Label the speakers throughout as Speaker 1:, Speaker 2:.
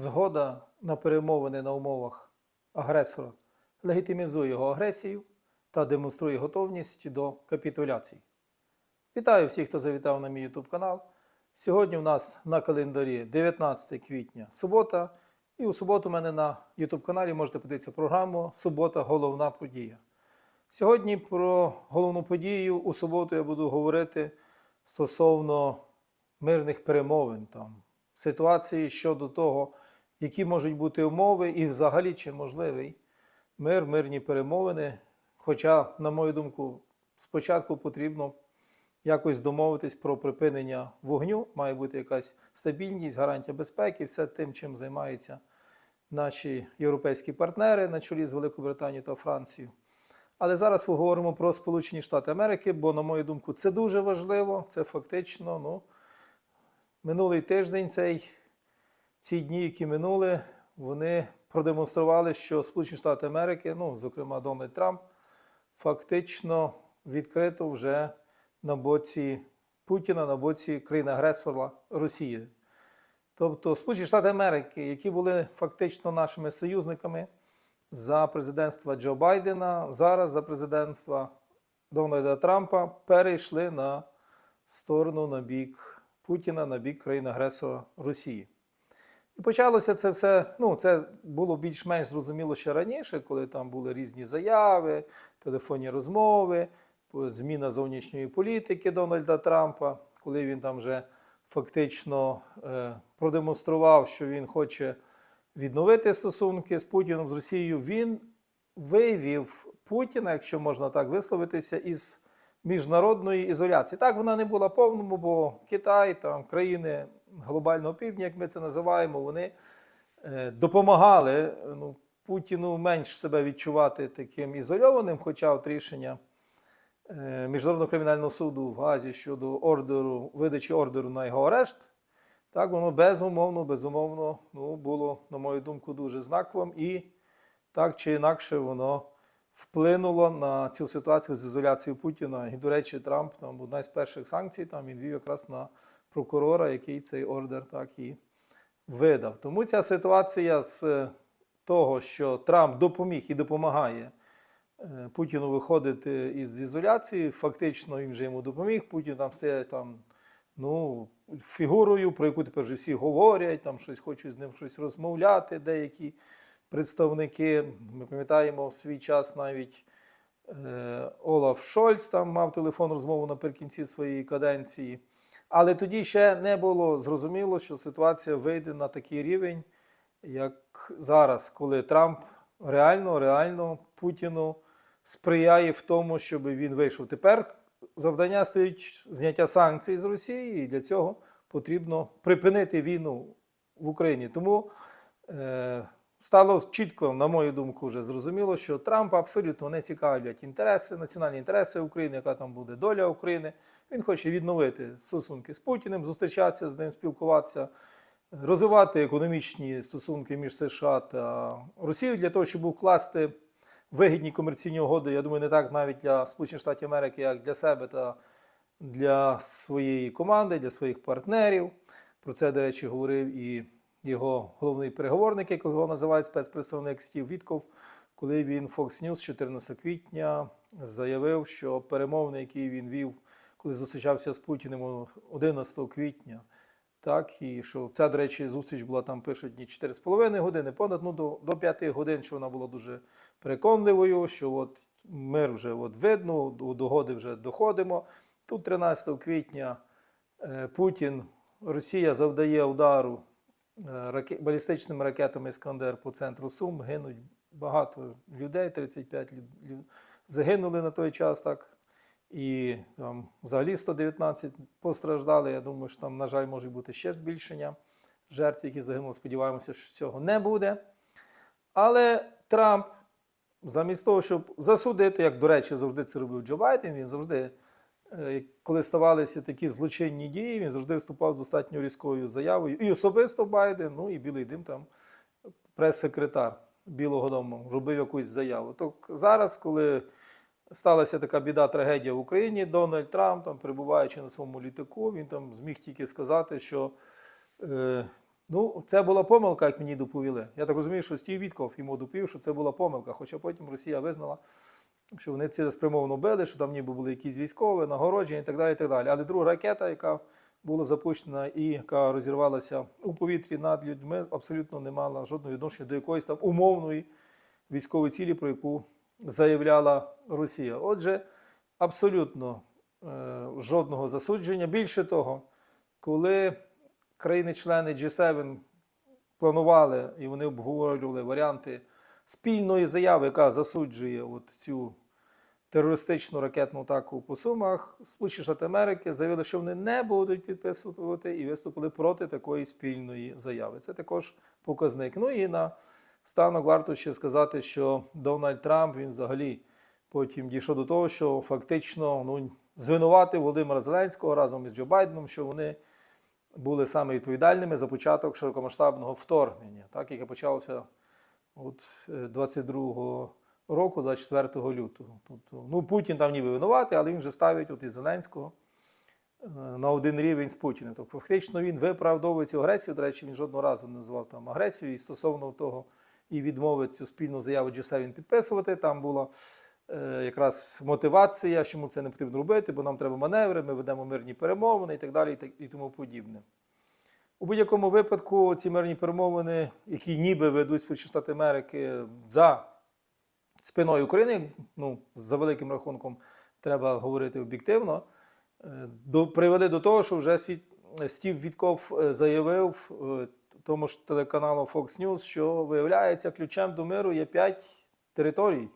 Speaker 1: згода на перемовини на умовах агресора легітимізує його агресію та демонструє готовність до капітуляції. Вітаю всіх, хто завітав на мій YouTube канал. Сьогодні у нас на календарі 19 квітня субота, і у суботу у мене на YouTube каналі можете подивитися програму Субота головна подія. Сьогодні про головну подію у суботу я буду говорити стосовно мирних перемовин, там, ситуації щодо того, які можуть бути умови і взагалі чи можливий мир, мирні перемовини. Хоча, на мою думку, спочатку потрібно якось домовитись про припинення вогню, має бути якась стабільність, гарантія безпеки, все тим, чим займаються наші європейські партнери на чолі з Великою Британією та Францією. Але зараз поговоримо про Сполучені Штати Америки, бо, на мою думку, це дуже важливо. Це фактично, ну, минулий тиждень, цей, ці дні, які минули, вони продемонстрували, що Сполучені Штати Америки, ну, зокрема Дональд Трамп, фактично відкрито вже на боці Путіна, на боці країни-агресора Росії. Тобто Сполучені Штати Америки, які були фактично нашими союзниками за президентства Джо Байдена, зараз за президентства Дональда Трампа перейшли на сторону на бік Путіна, на бік країни-агресора Росії. І почалося це все. Ну, це було більш-менш зрозуміло ще раніше, коли там були різні заяви, телефонні розмови, зміна зовнішньої політики Дональда Трампа, коли він там вже фактично е, продемонстрував, що він хоче відновити стосунки з Путіном з Росією. Він вивів Путіна, якщо можна так висловитися, із міжнародної ізоляції. Так, вона не була повному, бо Китай, там країни глобального півдня, як ми це називаємо, вони е, допомагали ну, Путіну менш себе відчувати таким ізольованим, хоча от рішення е, Міжнародного кримінального суду в Газі щодо ордеру, видачі ордеру на його арешт, так, воно безумовно, безумовно ну, було, на мою думку, дуже знаковим і так чи інакше воно вплинуло на цю ситуацію з ізоляцією Путіна. І, до речі, Трамп там одна з перших санкцій там він вів якраз на прокурора, який цей ордер так і видав. Тому ця ситуація з е, того, що Трамп допоміг і допомагає е, Путіну виходити із ізоляції, фактично він вже йому допоміг. Путін там стає там, ну, фігурою, про яку тепер вже всі говорять, там щось хочуть з ним щось розмовляти, деякі представники. Ми пам'ятаємо в свій час навіть е, Олаф Шольц там мав телефон розмову наприкінці своєї каденції. Але тоді ще не було зрозуміло, що ситуація вийде на такий рівень, як зараз, коли Трамп реально, реально Путіну сприяє в тому, щоб він вийшов. Тепер завдання стоїть зняття санкцій з Росії, і для цього потрібно припинити війну в Україні. Тому е, стало чітко, на мою думку, вже зрозуміло, що Трампа абсолютно не цікавлять інтереси, національні інтереси України, яка там буде доля України. Він хоче відновити стосунки з Путіним, зустрічатися з ним, спілкуватися, розвивати економічні стосунки між США та Росією для того, щоб укласти вигідні комерційні угоди. Я думаю, не так навіть для Сполучених Штатів Америки, як для себе та для своєї команди, для своїх партнерів. Про це, до речі, говорив і його головний переговорник, як його називають спецпредставник Стів Вітков, коли він Fox News 14 квітня заявив, що перемовини, які він вів, коли зустрічався з Путіним 11 квітня, так, і що ця, до речі, зустріч була там, пишуть, ні 4,5 години, понад ну, до, до 5 годин, що вона була дуже переконливою, що от мир вже от видно, до догоди вже доходимо. Тут 13 квітня е, Путін, Росія завдає удару балістичними ракетами Іскандер по центру Сум. Гинуть багато людей, 35 лю- лю- загинули на той час. так. І там взагалі 119 постраждали. Я думаю, що там, на жаль, може бути ще збільшення жертв, які загинули. Сподіваємося, що цього не буде. Але Трамп, замість того, щоб засудити, як, до речі, завжди це робив Джо Байден, він завжди, е, коли ставалися такі злочинні дії, він завжди виступав з достатньо різкою заявою. І особисто Байден, ну і Білий Дим там прес-секретар Білого Дому робив якусь заяву. Так зараз, коли сталася така біда, трагедія в Україні, Дональд Трамп, там, перебуваючи на своєму літаку, він там зміг тільки сказати, що е, Ну, це була помилка, як мені доповіли. Я так розумію, що Стів Вітков йому доповів, що це була помилка. Хоча потім Росія визнала, що вони цілеспрямовано били, що там ніби були якісь військові, нагороджені і так далі. і так далі. Але друга ракета, яка була запущена і яка розірвалася у повітрі над людьми, абсолютно не мала жодного відношення до якоїсь там умовної військової цілі, про яку заявляла Росія. Отже, абсолютно е, жодного засудження. Більше того, коли країни-члени G7 планували і вони обговорювали варіанти спільної заяви, яка засуджує от цю терористичну ракетну атаку по Сумах, Сполучені Штати Америки заявили, що вони не будуть підписувати і виступили проти такої спільної заяви. Це також показник. Ну і на станок варто ще сказати, що Дональд Трамп він взагалі потім дійшов до того, що фактично ну, звинуватив Володимира Зеленського разом із Джо Байденом, що вони були саме відповідальними за початок широкомасштабного вторгнення, так яке почалося от е, 22 року, 24 лютого. Тобто, ну, Путін там ніби винуватий, але він вже ставить от і Зеленського е, на один рівень з Путіним. Тобто, фактично він виправдовує цю агресію. До речі, він жодного разу не назвав там агресію. І стосовно того, і відмовить цю спільну заяву G7 підписувати. Там була е, якраз мотивація, чому це не потрібно робити, бо нам треба маневри, ми ведемо мирні перемовини і так далі, і, так, і тому подібне. У будь-якому випадку ці мирні перемовини, які ніби ведуть Сполучені Штати Америки за спиною України, ну, за великим рахунком, треба говорити об'єктивно, е, до, привели до того, що вже світ, Стів Вітков е, заявив е, тому ж телеканалу Fox News, що виявляється, ключем до миру є п'ять територій.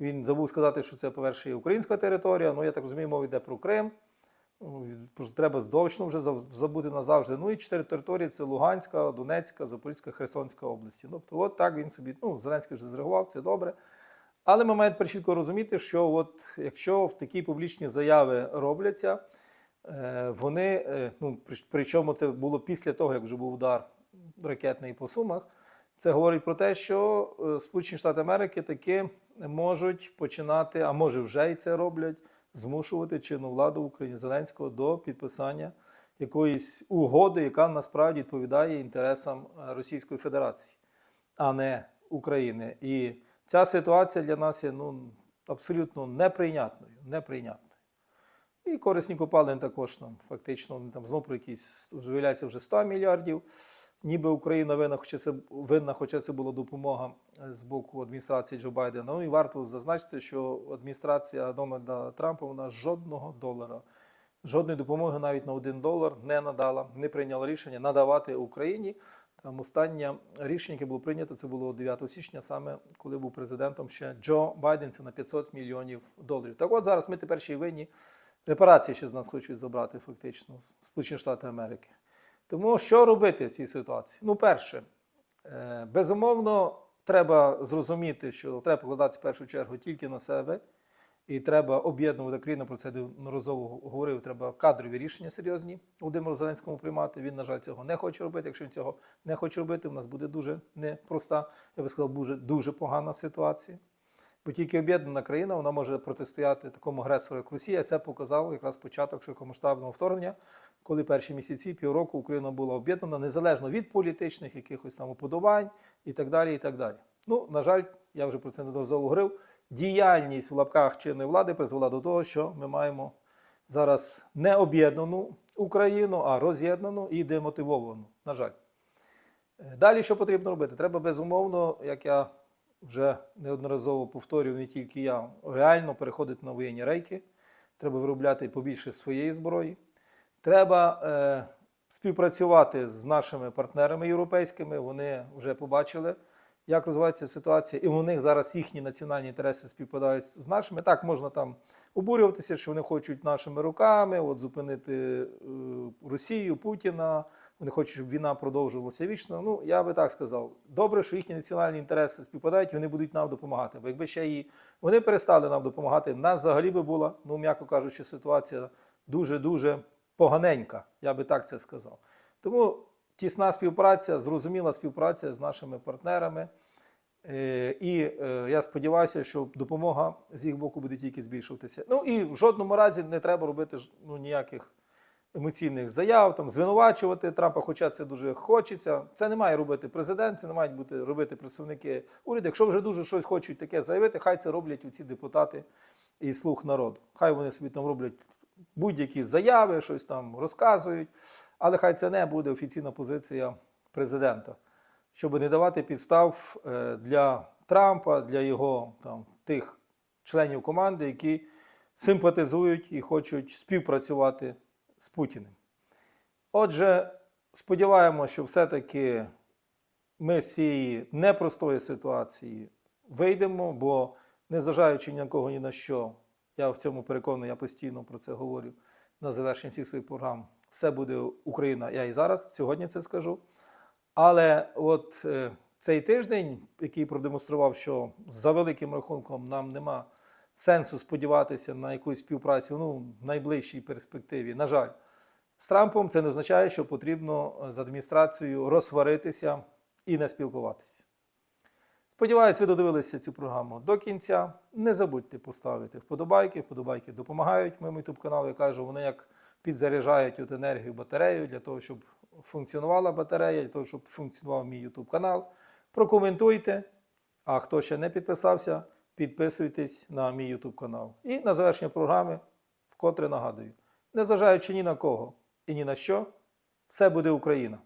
Speaker 1: Він забув сказати, що це, по-перше, українська територія. Ну, я так розумію, мова йде про Крим. Ну, треба здовчно вже забути назавжди. Ну і чотири території це Луганська, Донецька, Запорізька, Херсонська області. Тобто, от так він собі, ну, Зеленський вже зреагував, це добре. Але ми маємо тепер чітко розуміти, що от, якщо в такі публічні заяви робляться, е, вони, е, ну, причому це було після того, як вже був удар ракетний по Сумах, це говорить про те, що е, Сполучені Штати Америки таки можуть починати, а може вже і це роблять, змушувати чинну владу в Україні Зеленського до підписання якоїсь угоди, яка насправді відповідає інтересам е, Російської Федерації, а не України. І ця ситуація для нас є ну, абсолютно неприйнятною. неприйнятною. І корисні копалини також там, фактично вони там знов про якісь виявляється вже 100 мільярдів. Ніби Україна винна, хоча це винна, хоча це була допомога е, з боку адміністрації Джо Байдена. Ну і варто зазначити, що адміністрація Дональда Трампа вона жодного долара, жодної допомоги навіть на один долар не надала, не прийняла рішення надавати Україні. Там останнє рішення, яке було прийнято, це було 9 січня, саме коли був президентом ще Джо Байден, це на 500 мільйонів доларів. Так от зараз ми тепер ще й винні. Репарації ще з нас хочуть забрати, фактично, Сполучені Штати Америки. Тому що робити в цій ситуації? Ну, перше, е, безумовно, треба зрозуміти, що треба покладатися в першу чергу тільки на себе, і треба об'єднувати країну. Про це неодноразово говорив. Треба кадрові рішення серйозні Володимиру Зеленському приймати. Він, на жаль, цього не хоче робити. Якщо він цього не хоче робити, у нас буде дуже непроста, я би сказав, дуже, дуже погана ситуація. Бо тільки об'єднана країна вона може протистояти такому агресору, як Росія. Це показав якраз початок широкомасштабного вторгнення, коли перші місяці, півроку Україна була об'єднана незалежно від політичних якихось там уподобань і так далі. і так далі. Ну, на жаль, я вже про це неодноразово говорив. Діяльність в лапках чинної влади призвела до того, що ми маємо зараз не об'єднану Україну, а роз'єднану і демотивовану. На жаль. Е, Далі що потрібно робити? Треба безумовно, як я вже неодноразово повторюю, не тільки я, реально переходити на воєнні рейки. Треба виробляти побільше своєї зброї. Треба е, співпрацювати з нашими партнерами європейськими. Вони вже побачили, як розвивається ситуація, і у них зараз їхні національні інтереси співпадають з нашими. Так можна там обурюватися, що вони хочуть нашими руками от, зупинити е, Росію, Путіна. Вони хочуть, щоб війна продовжувалася вічно. Ну, я би так сказав. Добре, що їхні національні інтереси співпадають, і вони будуть нам допомагати. Бо якби ще і вони перестали нам допомагати, нас взагалі би була, ну м'яко кажучи, ситуація дуже-дуже поганенька. Я би так це сказав. Тому тісна співпраця, зрозуміла співпраця з нашими партнерами. Е, І е, я сподіваюся, що допомога з їх боку буде тільки збільшуватися. Ну і в жодному разі не треба робити ну, ніяких емоційних заяв, там, звинувачувати Трампа, хоча це дуже хочеться. Це не має робити президент, це не мають бути робити представники уряду. Якщо вже дуже щось хочуть таке заявити, хай це роблять оці депутати і слух народу. Хай вони собі там роблять будь-які заяви, щось там розказують, але хай це не буде офіційна позиція президента, щоб не давати підстав е, для Трампа, для його там, тих членів команди, які симпатизують і хочуть співпрацювати з Путіним. Отже, сподіваємося, що все-таки ми з цієї непростої ситуації вийдемо, бо незважаючи ні на кого ні на що, я в цьому переконаний, я постійно про це говорю на завершенні всіх своїх програм. Все буде Україна. Я і зараз сьогодні це скажу. Але от е, цей тиждень, який продемонстрував, що за великим рахунком нам нема сенсу сподіватися на якусь співпрацю ну, в найближчій перспективі. На жаль, з Трампом це не означає, що потрібно з адміністрацією розсваритися і не спілкуватися. Сподіваюсь, ви додивилися цю програму до кінця. Не забудьте поставити вподобайки. Вподобайки допомагають моєму YouTube каналу. Я кажу, вони як підзаряджають от енергію батарею для того, щоб функціонувала батарея, для того, щоб функціонував мій YouTube канал. Прокоментуйте. А хто ще не підписався, підписуйтесь на мій YouTube канал. І на завершення програми вкотре нагадую: незважаючи ні на кого і ні на що, все буде Україна.